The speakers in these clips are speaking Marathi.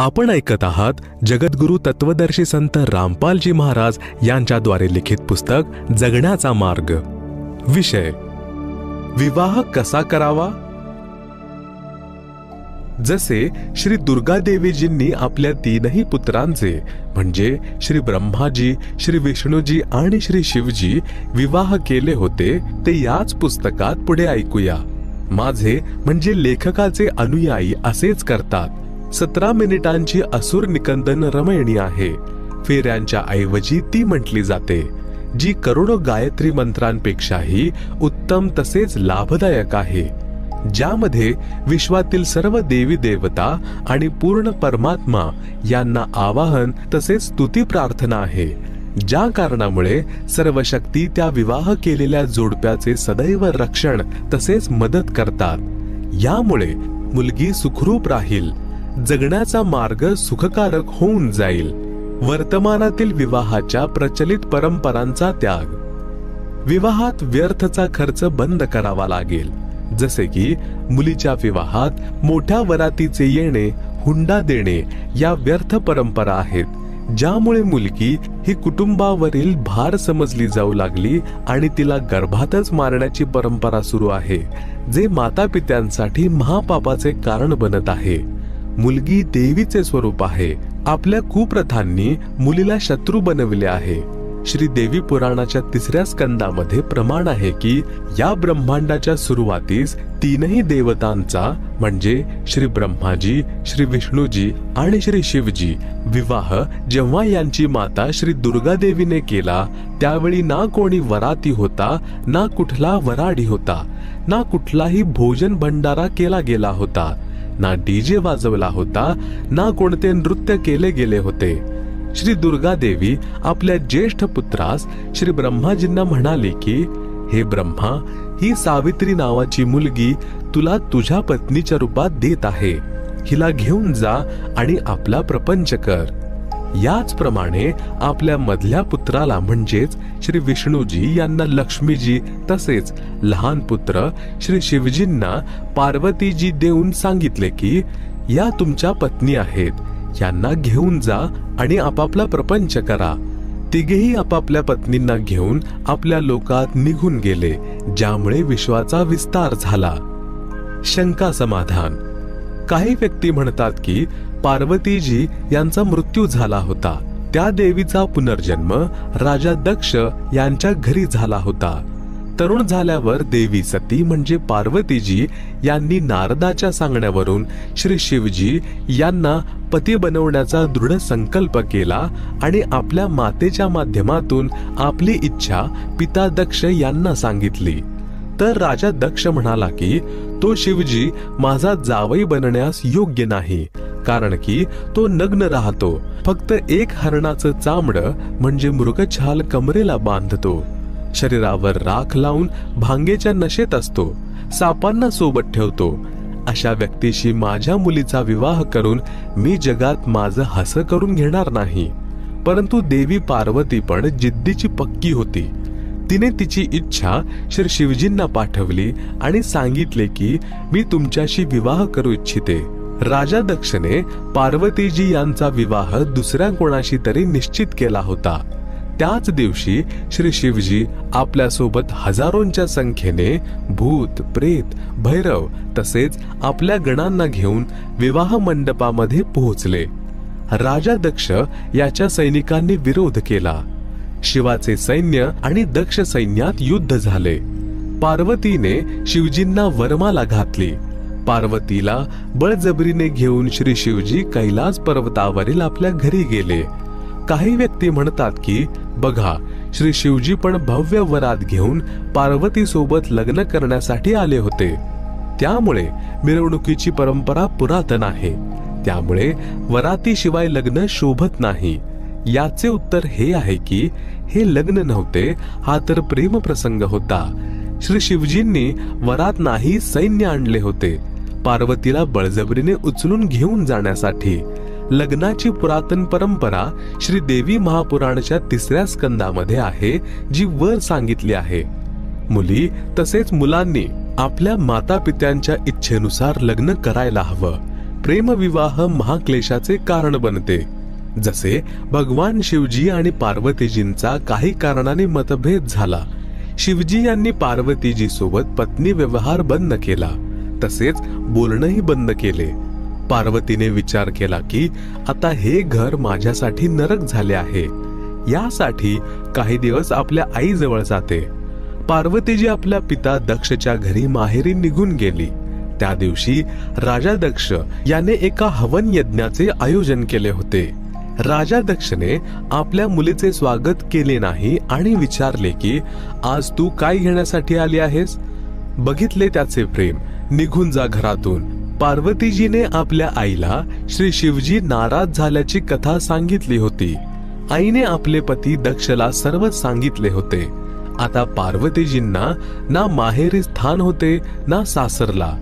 आपण ऐकत आहात जगद्गुरु तत्वदर्शी संत रामपालजी महाराज यांच्याद्वारे लिखित पुस्तक जगण्याचा मार्ग. विषय विवाह कसा करावा? जसे श्री दुर्गादेवीजींनी आपल्या तीनही पुत्रांचे म्हणजे श्री ब्रह्माजी श्री विष्णूजी आणि श्री शिवजी विवाह केले होते ते याच पुस्तकात पुढे ऐकूया. माझे म्हणजे लेखकाचे अनुयायी असेच करतात. सतरा मिनिटांची असुर निकंदन रमयणी आहे. फेऱ्यांच्या ऐवजी ती म्हटली जाते जी करोडो गायत्री मंत्रांपेक्षाही उत्तम तसेच लाभदायक आहे ज्यामध्ये विश्वातील सर्व देवी देवता आणि पूर्ण परमात्मा यांना आवाहन तसेच स्तुती प्रार्थना आहे ज्या कारणामुळे सर्व शक्ती त्या विवाह केलेल्या जोडप्याचे सदैव रक्षण तसेच मदत करतात. यामुळे मुलगी सुखरूप राहील. जगण्याचा मार्ग सुखकारक होऊन जाईल. वर्तमानातील विवाहाच्या प्रचलित परंपरांचा त्याग. विवाहात व्यर्थचा खर्च बंद करावा लागेल. जसे की मुलीच्या विवाहात मोठ्या वरातीचे येणे हुंडा देणे या व्यर्थ परंपरा आहेत. ज्यामुळे मुलगी ही कुटुंबावरील भार समजली जाऊ लागली आणि तिला गर्भातच मारण्याची परंपरा सुरू आहे जे माता पित्यांसाठी महापापाचे कारण बनत आहे. मुलगी देवीचे स्वरूप आहे. आपल्या कुप्रथांनी मुलीला शत्रू बनविले आहे. श्री देवी पुराणाच्या तिसऱ्या स्कंदामध्ये प्रमाण आहे की या ब्रह्मांडाच्या सुरुवातीस तीनही देवतांचा म्हणजे श्री ब्रह्माजी श्री विष्णूजी आणि श्री शिवजी विवाह जेव्हा यांची माता श्री दुर्गा देवीने केला त्यावेळी ना कोणी वराती होता ना कुठला वराडी होता ना कुठलाही भोजन भंडारा केला गेला होता. ना डीजे वाजवला होता ना कोणते नृत्य केले गेले होते. श्री दुर्गा देवी आपल्या ज्येष्ठ पुत्रास श्री ब्रह्माजींना म्हणाले की हे ब्रह्मा ही सावित्री नावाची मुलगी तुला तुझ्या पत्नीच्या रूपात देत आहे. हिला घेऊन जा आणि आपला प्रपंच कर. याचप्रमाणे आपल्या मधल्या पुत्राला म्हणजेच श्री विष्णूजी यांना लक्ष्मीजी तसेच लहान पुत्र श्री शिवजींना पार्वतीजी देऊन सांगितले की या तुमच्या पत्नी आहेत. यांना घेऊन जा आणि आपापला प्रपंच करा. तिघेही आपापल्या पत्नींना घेऊन आपल्या लोकात निघून गेले ज्यामुळे विश्वाचा विस्तार झाला. शंका समाधान. काही व्यक्ती म्हणतात की पार्वतीजी यांचा मृत्यू झाला होता. त्या देवीचा पुनर्जन्म राजा दक्ष यांच्या घरी झाला होता. तरुण झाल्यावर देवी सती म्हणजे पार्वतीजी यांनी नारदाच्या सांगण्यावरून श्री शिवजी यांना पती बनवण्याचा दृढ संकल्प केला आणि आपल्या मातेच्या माध्यमातून आपली इच्छा पिता दक्ष यांना सांगितली. तर राजा दक्ष म्हणाला की तो शिवजी माझा जावई बनण्यास योग्य नाही. कारण की तो नग्न राहतो. फक्त एक हरणाचं चामड म्हणजे मृगछाल कमरेला बांधतो. शरीरावर राख लावून भांगेच्या नशेत असतो. सापांना सोबत ठेवतो. अशा व्यक्तीशी माझ्या मुलीचा विवाह करून मी जगात माझं हस करून घेणार नाही. परंतु देवी पार्वती पण जिद्दीची पक्की होती. तिने तिची इच्छा श्री शिवजींना पाठवली आणि सांगितले की मी तुमच्याशी विवाह करू इच्छिते. राजा दक्षने पार्वतीजी यांचा विवाह दुसऱ्या कोणाशी तरी निश्चित केला होता. त्याच दिवशी श्री शिवजी आपल्यासोबत हजारोंच्या संख्येने भूत प्रेत भैरव तसेच आपल्या गणांना घेऊन विवाह मंडपामध्ये पोहोचले. राजा दक्ष याच्या सैनिकांनी विरोध केला. शिवाचे सैन्य आणि दक्ष सैन्यात युद्ध झाले. पार्वतीने शिवजींना वरमाला घातली. पार्वतीला बळजबरीने घेऊन श्री शिवजी कैलास पर्वतावरील आपल्या घरी गेले. काही व्यक्ती म्हणतात की बघा श्री शिवजी पण भव्य वरात घेऊन पार्वती सोबत लग्न करण्यासाठी आले होते. त्यामुळे मिरवणुकीची परंपरा पुरातन आहे. त्यामुळे वरातीशिवाय लग्न शोभत नाही. याचे उत्तर हे आहे की हे लग्न नव्हते हा तर प्रेम प्रसंग होता. श्री शिवजींनी वरात नाही सैन्य आणले होते. पार्वतीला बळजबरीने उचलून घेऊन जाण्यासाठी. लग्नाची पुरातन परंपरा श्री देवी महापुराणच्या तिसऱ्या स्कंदामध्ये आहे जी वर सांगितली आहे. मुली तसेच मुलांनी आपल्या माता पित्यांच्या इच्छेनुसार लग्न करायला हवं. प्रेमविवाह महाक्लेशाचे कारण बनते. जसे भगवान शिवजी आणि पार्वतीजींचा काही कारणाने मतभेद झाला. शिवजी यांनी पार्वतीजी सोबत पत्नी व्यवहार बंद केला. तसेच बोलणंही बंद केले. पार्वतीने विचार केला की आता हे घर माझ्यासाठी नरक झाले आहे. यासाठी काही दिवस आपल्या आईजवळ जाते. पार्वतीजी आपल्या पिता दक्षच्या घरी माहेरी निघून गेली. त्या दिवशी राजा दक्ष याने एका हवन यज्ञाचे आयोजन केले होते. राजा दक्षने आपल्या मुलीचे स्वागत केले नाही आणि विचारले की आज तू काय घेण्यासाठी आली आहेस? बघितले त्याचे प्रेम. निघून जा घरातून. पार्वतीजीने आपल्या आईला श्री शिवजी नाराज झाल्याची कथा सांगितली होती. आईने आपले पती दक्षला सर्व सांगितले होते. आता पार्वतीजींना ना माहेरी स्थान होते ना सासरला.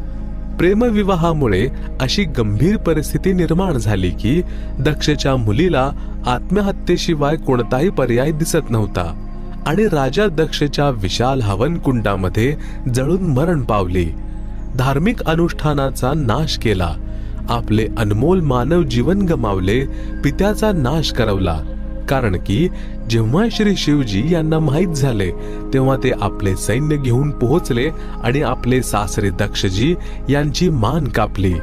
प्रेमविवाहामुळे अशी गंभीर परिस्थिती निर्माण झाली की दक्षच्या मुलीला आत्महत्येशिवाय कोणताही पर्याय दिसत नव्हता. आणि राजा दक्षच्या विशाल हवनकुंडामध्ये जळून मरण पावली. धार्मिक अनुष्ठानाचा नाश केला. आपले अनमोल मानव जीवन गमावले पित्याचा नाश करवला. कारण की जेव्हा श्री शिवजी यांना माहीत झाले तेव्हा ते आपले सैन्य घेऊन पोहोचले आणि आपले सासरे दक्षजी यांची मान कापली.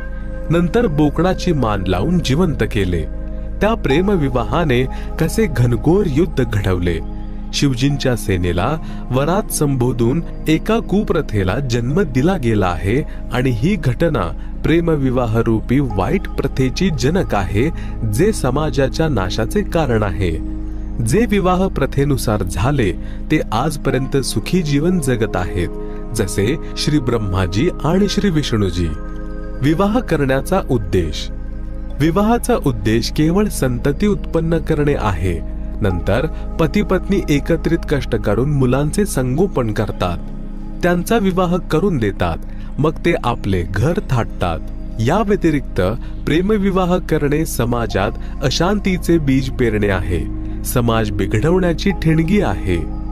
नंतर बोकडाची मान लावून जिवंत केले. त्या प्रेमविवाहाने कसे घनघोर युद्ध घडवले. शिवजींच्या सेनेला वरात संबोधून एका कुप्रथेला जन्म दिला गेला आहे आणि ही घटना प्रेमविवाह रूपी वाईट प्रथेची जनक आहे जे समाजाच्या नाशाचे कारण आहे. जे विवाह प्रथेनुसार झाले ते आजपर्यंत सुखी जीवन जगत आहेत जसे श्री ब्रह्माजी आणि श्री विष्णूजी. विवाह करण्याचा उद्देश. विवाहाचा उद्देश केवळ संतती उत्पन्न करणे आहे नंतर पती पत्नी एकत्रित कष्ट करून मुलांचे संगोपन करतात. त्यांचा विवाह करून देतात. मग ते आपले घर थाटतात. या व्यतिरिक्त प्रेमविवाह करणे समाजात अशांतीचे बीज पेरणे आहे. समाज बिघडवण्याची ठिणगी आहे.